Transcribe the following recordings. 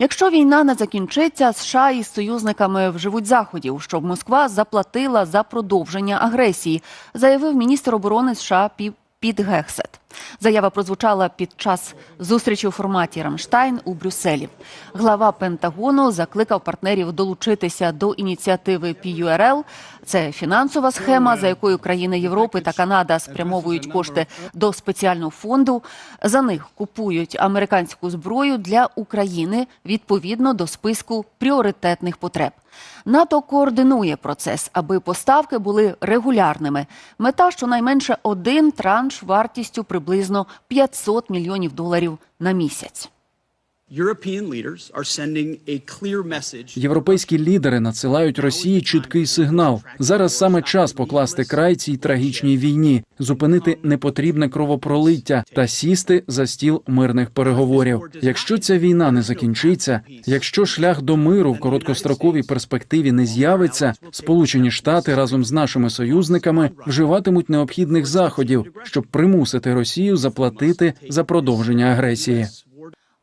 Якщо війна не закінчиться, США із союзниками вживуть заходів, щоб Москва заплатила за продовження агресії, заявив міністр оборони США Пі- Піт Гексет. Заява прозвучала під час зустрічі у форматі Рамштайн у Брюсселі. Глава Пентагону закликав партнерів долучитися до ініціативи PURL. Це фінансова схема, за якою країни Європи та Канада спрямовують кошти до спеціального фонду. За них купують американську зброю для України відповідно до списку пріоритетних потреб. НАТО координує процес, аби поставки були регулярними. Мета щонайменше один транш вартістю приблизно 500 мільйонів доларів на місяць. Європейські лідери надсилають Росії чіткий сигнал. Зараз саме час покласти край цій трагічній війні, зупинити непотрібне кровопролиття та сісти за стіл мирних переговорів. Якщо ця війна не закінчиться, якщо шлях до миру в короткостроковій перспективі не з'явиться, Сполучені Штати разом з нашими союзниками вживатимуть необхідних заходів, щоб примусити Росію заплатити за продовження агресії.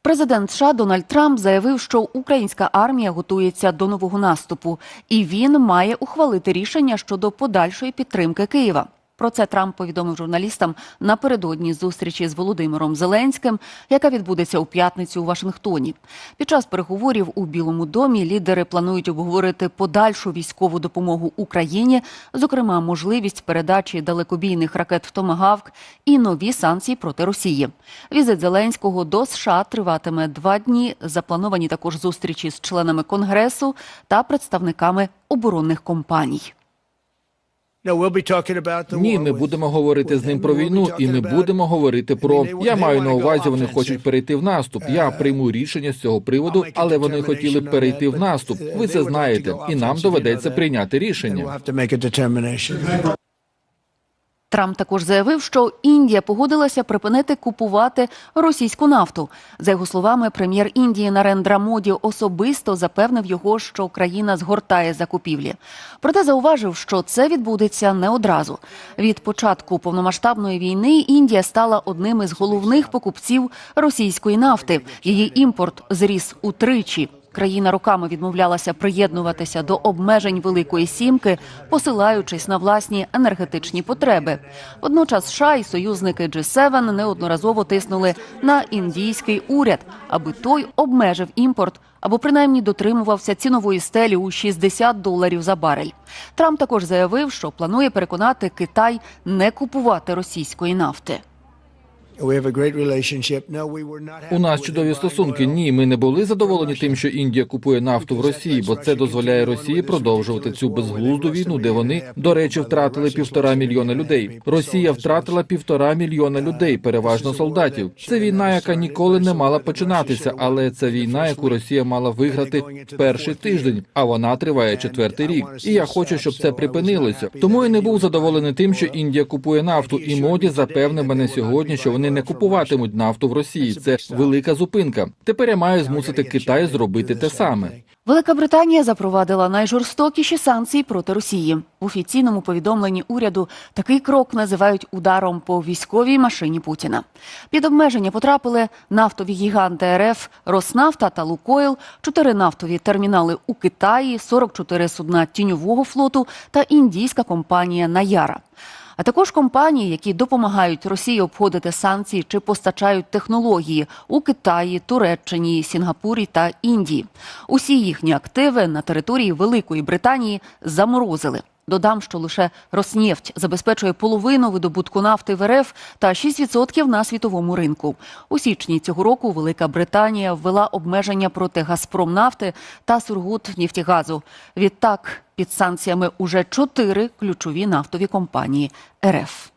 Президент США Дональд Трамп заявив, що українська армія готується до нового наступу, і він має ухвалити рішення щодо подальшої підтримки Києва. Про це Трамп повідомив журналістам напередодні зустрічі з Володимиром Зеленським, яка відбудеться у п'ятницю у Вашингтоні. Під час переговорів у Білому домі лідери планують обговорити подальшу військову допомогу Україні, зокрема можливість передачі далекобійних ракет «Томагавк» і нові санкції проти Росії. Візит Зеленського до США триватиме два дні. Заплановані також зустрічі з членами конгресу та представниками оборонних компаній. Ні, ми будемо говорити з ним про війну, і ми будемо говорити про я маю на увазі. Вони хочуть перейти в наступ. Я прийму рішення з цього приводу, але вони хотіли б перейти в наступ. Ви це знаєте, і нам доведеться прийняти рішення. Трамп також заявив, що Індія погодилася припинити купувати російську нафту. За його словами, прем'єр Індії Нарендра Моді особисто запевнив його, що країна згортає закупівлі. Проте зауважив, що це відбудеться не одразу. Від початку повномасштабної війни Індія стала одним із головних покупців російської нафти. Її імпорт зріс утричі. Країна роками відмовлялася приєднуватися до обмежень Великої Сімки, посилаючись на власні енергетичні потреби. Водночас США і союзники G7 неодноразово тиснули на індійський уряд, аби той обмежив імпорт або принаймні дотримувався цінової стелі у 60 доларів за барель. Трамп також заявив, що планує переконати Китай не купувати російської нафти. У нас чудові стосунки. Ні, ми не були задоволені тим, що Індія купує нафту в Росії, бо це дозволяє Росії продовжувати цю безглузду війну, де вони, до речі, втратили півтора мільйона людей. Росія втратила півтора мільйона людей, переважно солдатів. Це війна, яка ніколи не мала починатися, але це війна, яку Росія мала виграти в перший тиждень, а вона триває четвертий рік. І я хочу, щоб це припинилося. Тому я не був задоволений тим, що Індія купує нафту, і моді запевнив мене сьогодні, що вони не купуватимуть нафту в Росії. Це велика зупинка. Тепер я маю змусити Китай зробити те саме. Велика Британія запровадила найжорстокіші санкції проти Росії. В офіційному повідомленні уряду такий крок називають ударом по військовій машині Путіна. Під обмеження потрапили нафтові гіганти РФ, Роснафта та Лукойл, чотири нафтові термінали у Китаї, 44 судна тіньового флоту та індійська компанія Наяра. А також компанії, які допомагають Росії обходити санкції чи постачають технології у Китаї, Туреччині, Сінгапурі та Індії. Усі їхні активи на території Великої Британії заморозили. Додам, що лише Роснефть забезпечує половину видобутку нафти в РФ та 6% на світовому ринку. У січні цього року Велика Британія ввела обмеження проти Газпромнафти та Сургутнефтігазу. Відтак під санкціями уже чотири ключові нафтові компанії РФ.